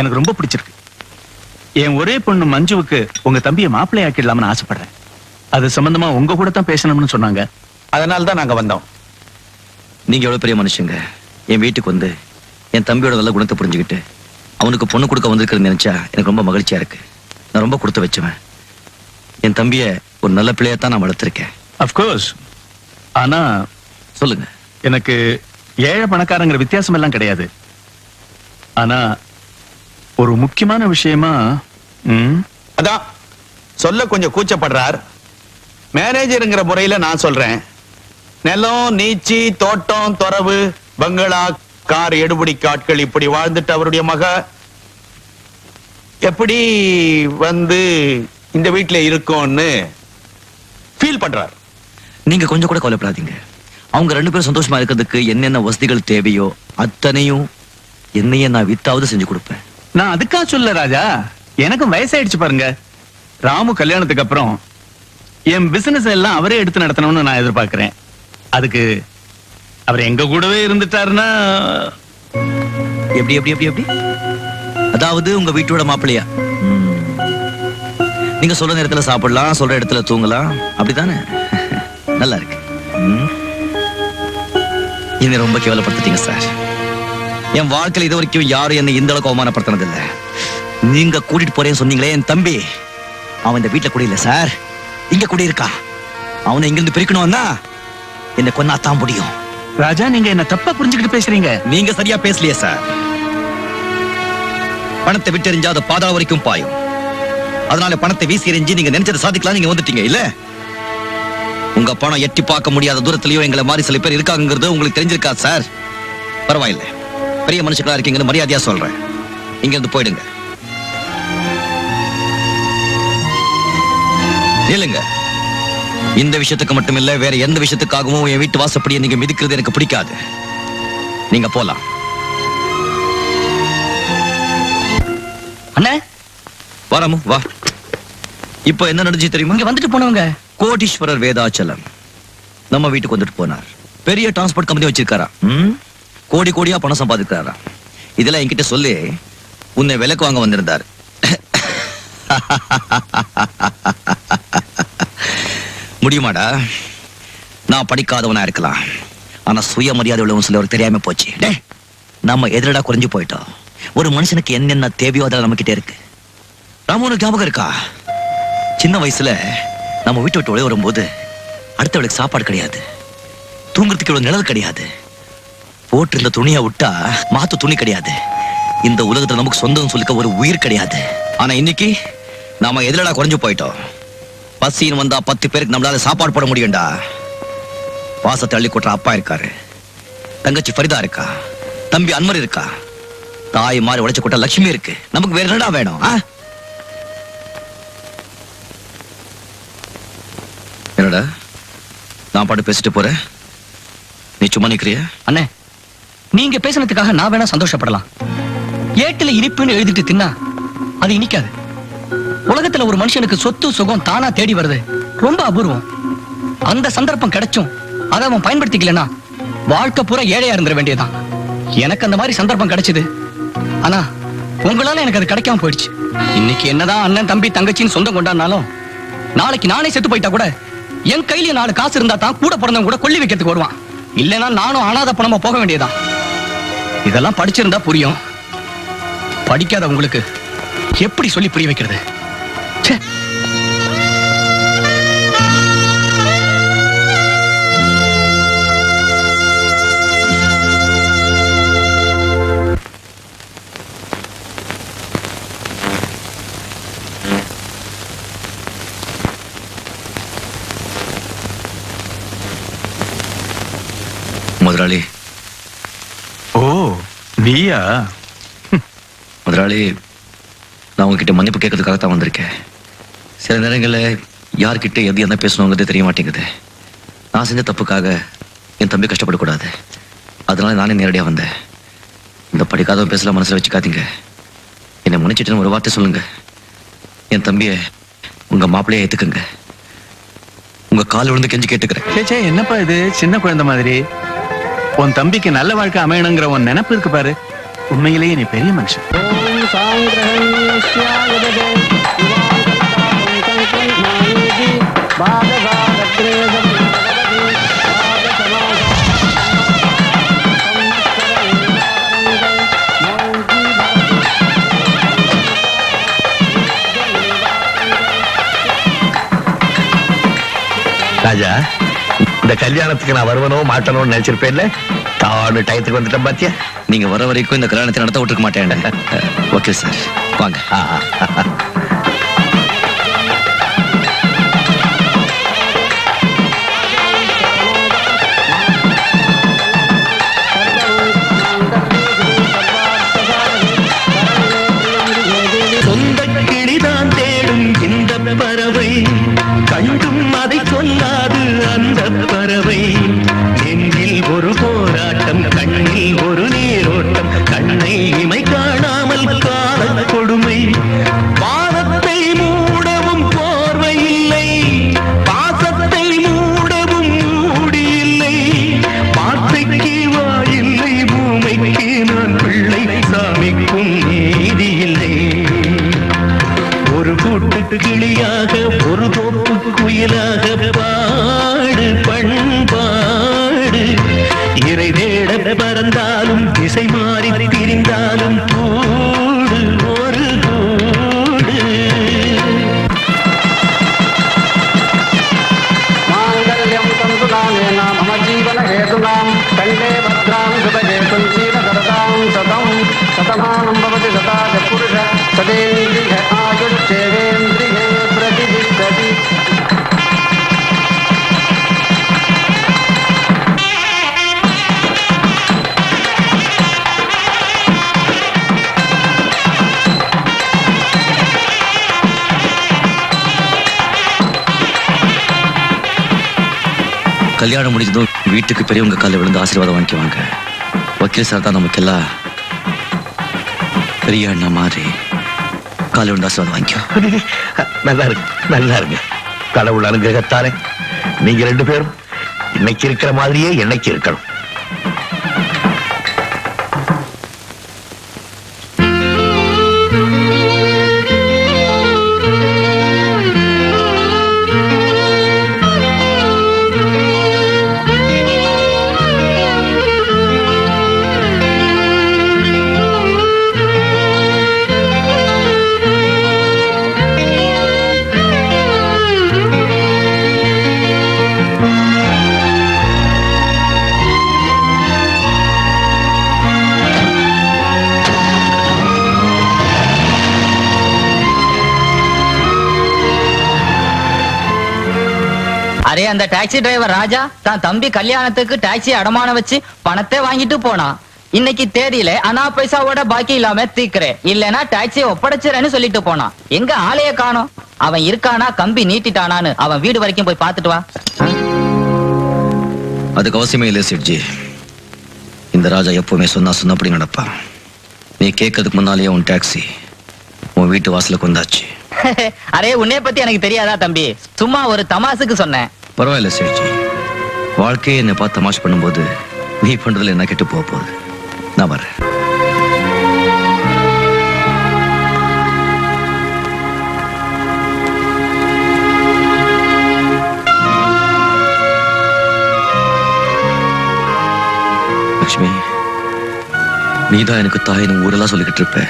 எனக்கு ரொம்ப பிடிச்சிருக்கு. என் ஒரே பொண்ணு மஞ்சுவுக்கு உங்க தம்பியை மாப்பிள்ளை ஆக்கிடலாம்னு ஆசைப்படுறேன். அது சம்பந்தமா உங்க கூட தான் பேசணும்னு சொன்னாங்க. அதனால தான் நாங்க வந்தோம். நீங்க எவ்வளவு பெரிய மனுஷங்க. என் வீட்டுக்கு வந்து என் தம்பியோட நல்ல குணத்தை புரிஞ்சுக்கிட்டு அவனுக்கு பொண்ணு கொடுக்க வந்திருக்கிறது நினைச்சா எனக்கு ரொம்ப மகிழ்ச்சியா இருக்கு. நான் ரொம்ப கொடுத்து வச்சுவேன். என் தம்பிய ஒரு நல்ல பிள்ளையா தான் நான் வளர்த்திருக்கேன். அஃப்கோர்ஸ் ஆனா சொல்லுங்க. எனக்கு ஏழை பணக்காரங்கிற வித்தியாசம் எல்லாம் கிடையாது. ஆனா ஒரு முக்கியமான விஷயமா அதான் சொல்ல கொஞ்சம் கூச்சப்படுறார். மேனேஜருங்கிற முறையில நான் சொல்றேன். நிலம் நீச்சி தோட்டம் துறவு பங்களா கார் எடுபடி காட்கள் இப்படி வாழ்ந்துட்டு அவருடைய மக. எப்படி வந்து இந்த வீட்டுல இருக்கோம்னு ஃபீல் பண்றார். நீங்க கொஞ்சம் கூட கவலைப்படாதீங்க. அவங்க ரெண்டு பேரும் சந்தோஷமா இருக்கிறதுக்கு என்னென்ன வசதிகள் தேவையோ அத்தனையும் என்னையே நான் வித்தாவது செஞ்சு கொடுப்பேன். நான் அதுக்கா சொல்ல ராஜா. எனக்கும் வயசாயிடுச்சு பாருங்க. ராமு கல்யாணத்துக்கு அப்புறம் என் பிசினஸ் எல்லாம் அவரே எடுத்து நடத்தணும்னு நான் எதிர்பார்க்கிறேன். அதுக்கு அவர் எங்க கூடவே இருந்துட்டாருன்னா எப்படி எப்படி எப்படி எப்படி? அதாவது உங்க வீட்டோட மாப்பிள்ளையா. நீங்க சொல்ற நேரத்துல சாப்பிடலாம் சொல்ற இடத்துல தூங்கலாம். அப்படிதானே நல்லா இருக்கு. என்னை ரொம்ப கேவலப்படுத்திட்டீங்க சார். என் வாழ்க்கையில இது வரைக்கும் யாரும் என்னை இந்த அளவுக்கு அவமானப்படுத்தினது இல்ல நீங்க கூட்டிட்டு போறேன்னு சொன்னீங்களே என் தம்பி. அவன் இந்த வீட்டுல கூட இல்ல சார். இங்க கூட இருக்கா? அவனை இங்கிருந்து பிரிக்கணும்னா என்னை கொன்னாத்தான் முடியும். ராஜா நீங்க என்ன தப்பா புரிஞ்சுக்கிட்டு பேசுறீங்க? நீங்க சரியா பேசலையே சார். பணத்தை விட்டெறிஞ்சா அது பாதாள வரைக்கும் பாயும். அதனால பணத்தை வீசி எறிஞ்சு நீங்க நினைச்சதை சாதிக்கலாம் நீங்க வந்துட்டீங்க இல்ல? உங்க பணம் எட்டி பார்க்க முடியாத தூரத்திலயும் எங்களை மாதிரி சில பேர் இருக்காங்கிறது உங்களுக்கு தெரிஞ்சிருக்கா சார்? பரவாயில்ல. பெரிய மனுஷங்களா இருக்கீங்கன்னு மரியாதையா சொல்றேன். இங்க இருந்து போயிடுங்க. இல்லைங்க இந்த விஷயத்துக்கு மட்டும் இல்ல வேற எந்த விஷயத்துக்காகவும் என் வீட்டு வாசப்படியை நீங்க மிதிக்கிறது எனக்கு பிடிக்காது. நீங்க போலாம். அண்ணே? வாராமு வா. இப்போ என்ன நடந்துச்சு தெரியுமா? இங்க வந்துட்டு போனவங்க. கோடீஸ்வரர் வேதாச்சலம். நம்ம வீட்டுக்கு வந்துட்டு போனார். பெரிய டிரான்ஸ்போர்ட் கம்பெனி வச்சிருக்காரா? கோடி கோடியா பணம் சம்பாதிக்கிறாரா இதெல்லாம் என்கிட்ட சொல்லி உன்னை விலக்கு வாங்க வந்திருந்தார். முடியுமாடா? நான் படிக்காதவனா இருக்கலாம். ஆனா சுயமரியாதை உள்ளவன் சொல்லி ஒரு தெரியாம போச்சு. டே நம்ம எதிரடா குறைஞ்சு போயிட்டோம். ஒரு மனுஷனுக்கு என்னென்ன தேவையோ அதெல்லாம் நம்ம கிட்டே இருக்கு. ராமு ஞாபகம் இருக்கா? சின்ன வயசுல நம்ம வீட்டை விட்டு ஒளி வரும்போது அடுத்தவளுக்கு சாப்பாடு கிடையாது. தூங்குறதுக்கு இவ்வளவு நிழல் கிடையாது. போட்டிருந்த துணியை விட்டா மாத்து துணி கிடையாது. இந்த உலகத்துல நமக்கு சொந்தம் சொல்லிக்க ஒரு உயிர் கிடையாது. ஆனா இன்னைக்கு நாம எதிரடா குறைஞ்சு போயிட்டோம்? பசின்னு வந்தா பத்து பேருக்கு நம்மளால சாப்பாடு போட முடியும்டா. பாசத்தை அள்ளி கொட்டுற அப்பா இருக்காரு. தங்கச்சி ஃபரிதா இருக்கா? தம்பி அன்மர் இருக்கா? தாய் மாறி உடைச்சு கொட்ட லட்சுமி இருக்கு. நமக்கு வேற என்னடா வேணும் ஆ? என்னடா? நான் பாட்டு பேசிட்டு போறேன். நீ சும்மா நிக்கிறியா? அண்ணே நீங்க பேசுனதுக்காக நான் வேணா சந்தோஷப்படலாம். ஏட்டுல இனிப்புன்னு எழுதிட்டு தின்னா அது இனிக்காது. உலகத்துல ஒரு மனுஷனுக்கு சொத்து சுகம் தானா தேடி வருது. ரொம்ப அபூர்வம். அந்த சந்தர்ப்பம் கிடைச்சும் அதை அவன் பயன்படுத்திக்கலன்னா வாழ்க்கை பூரா ஏழையா இருந்துட வேண்டியதான் எனக்கு அந்த மாதிரி சந்தர்ப்பம் கிடைச்சது. ஆனா உங்களால எனக்கு அது கிடைக்காம போயிடுச்சு. இன்னைக்கு என்னதான் அண்ணன் தம்பி தங்கச்சின்னு சொந்தம் கொண்டாடினாலும் நாளைக்கு நானே செத்து போயிட்டா கூட என் கையில நாலு காசு இருந்தா தான் கூட பிறந்தவங்க கூட கொள்ளி வைக்கிறதுக்கு வருவான். இல்லைன்னா நானும் அனாதை பணமா போக வேண்டியதான் இதெல்லாம் படிச்சிருந்தா புரியும். படிக்காத உங்களுக்கு எப்படி சொல்லி புரிய வைக்கிறது? முதலாளி நீயா முதலாளி நான் உங்ககிட்ட மன்னிப்பு கேட்கறதுக்காக தான் வந்திருக்கேன். சில நேரங்களில் யார்கிட்ட எது என்ன பேசணுங்கிறது தெரிய மாட்டேங்குது. நான் செஞ்ச தப்புக்காக என் தம்பி கஷ்டப்படக்கூடாது. அதனால நானே நேரடியாக வந்தேன். இந்த படிக்காதவன் பேசல மனசில் வச்சுக்காதீங்க. என்னை மன்னிச்சிட்டுன்னு ஒரு வார்த்தை சொல்லுங்க. என் தம்பியை உங்க மாப்பிள்ளையை ஏத்துக்குங்க. உங்க கால் விழுந்து கெஞ்சி கேட்டுக்கிறேன். சே சே என்னப்பா இது? சின்ன குழந்தை மாதிரி. உன் தம்பிக்கு நல்ல வாழ்க்கை அமையணுங்கிற உன் நினைப்பு இருக்கு பாரு. உண்மையிலேயே நீ பெரிய மனுஷன். ராஜா இந்த கல்யாணத்துக்கு நான் வருவனோ மாட்டணும்னு நினைச்சிருப்பேன்ல? தானு டயத்துக்கு வந்துட்டேன் பாத்தியா? நீங்க வர வரைக்கும் இந்த கல்யாணத்தை நடத்த விட்டுருக்க மாட்டேன். Okay sir. வாங்க. வானத்தை மூடவும் போர்வை இல்லை பாசத்தை மூடவும் மூடி இல்லை வார்த்தைக்கு வாயில்லை பூமைக்கு நான் பிள்ளை சாமிக்கும் நீதி இல்லை ஒரு கூட்டு கிளியாக ஒரு தோப்பு குயிலாக பாடு பண்பாடு. இறை தேட பறந்தார் கல்யாணம் முடிஞ்சதும் வீட்டுக்கு பெரியவங்க காலில் விழுந்து ஆசீர்வாதம் வாங்கிக்குவாங்க. வக்கீல் சார் தான் நமக்கெல்லாம் பெரிய அண்ணா மாதிரி காலில் விழுந்து ஆசீர்வாதம் வாங்கிக்கோ. நல்லா இருக்கு நல்லா இருங்க. கடவுள் அனுகிரகத்தாரே நீங்க ரெண்டு பேரும் இன்னைக்கு இருக்கிற மாதிரியே என்னைக்கு இருக்கணும். அரே அந்த டாக்ஸி டிரைவர் ராஜா தான் தம்பி கல்யாணத்துக்கு டாக்ஸி அடமானம் வச்சு பணத்தை வாங்கிட்டு போனான் இன்னைக்கு தேதியில அனா பைசாவோட பாக்கி இல்லாம தீக்குறேன் இல்லனா டாக்ஸியை ஒப்படைச்சிறேன்னு சொல்லிட்டு போனான் எங்க ஆளைய காணோம். அவன் இருக்கானா கம்பி நீட்டிட்டானான்னு அவன் வீடு வரைக்கும் போய் பார்த்துட்டு வா. அதுக்கு அவசியமே இல்லை செட்ஜி இந்த ராஜா எப்பவுமே சொன்னா சொன்னபடி நடப்பான். நீ கேட்கறதுக்கு முன்னாலேயே உன் டாக்ஸி உன் வீட்டு வாசலுக்கு வந்தாச்சு. அரே உன்னைய பத்தி எனக்கு தெரியாதா தம்பி? சும்மா ஒரு தமாசுக்கு சொன்னேன். பரவாயில்ல சேட்ஜி வாழ்க்கையை என்னை பார்த்து தமாஷ் பண்ணும்போது நீ பண்றதுல என்ன கெட்டு போக போகுது? நான் வரேன் லக்ஷ்மி நீதான் எனக்கு தாயின்னு ஊரெல்லாம் சொல்லிக்கிட்டு இருப்ப.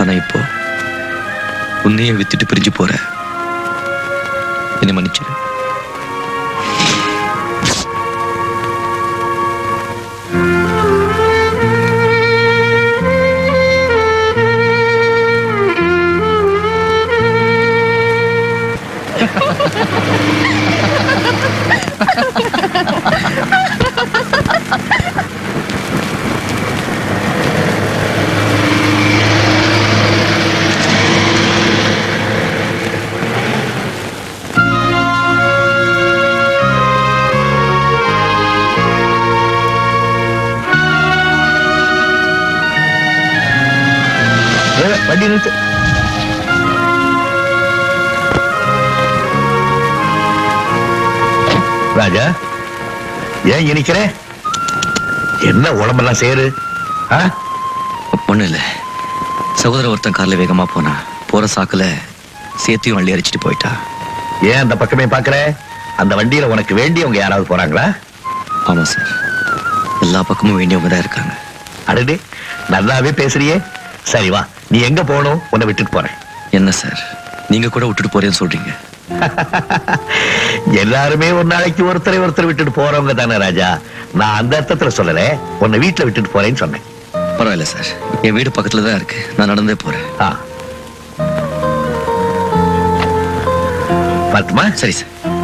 ஆனா இப்போ உன்னையே வித்துட்டு பிரிஞ்சு போற. என்னை மன்னிச்சிரு. வண்டி நிறுத்து. ராஜா. ஏன் இனிக்கிற என்ன உடம்பெல்லாம் சேரு? ஆ? ஒண்ணும் இல்ல. சகோதரர் ஒருத்தன் கார்ல வேகமா போனா போற சாக்குல சேத்தையும் அள்ளி அரிச்சிட்டு போயிட்டா. ஏன் அந்த பக்கமே பாக்குற அந்த வண்டியில உனக்கு வேண்டியவங்க யாராவது போறாங்களா? ஆமா சார். எல்லா பக்கமும் வேண்டியவங்க தான் இருக்காங்க. அடடே நல்லாவே பேசுறியே. சரி வா நீ எங்க போகணும்? உன்னை விட்டுட்டு போறேன். என்ன சார்? நீங்க கூட விட்டுட்டு போறேன்னு சொல்றீங்க. எல்லாருமே ஒரு நாளைக்கு ஒருத்தரை ஒருத்தர் விட்டுட்டு போறவங்க தானே ராஜா. நான் அந்த அர்த்தத்துல சொல்லல. உன்னை வீட்டுல விட்டுட்டு போறேன்னு சொன்னேன். பரவாயில்ல சார். என் வீடு பக்கத்துல தான் இருக்கு. நான் நடந்தே போறேன். பத்மா? சரி சார்.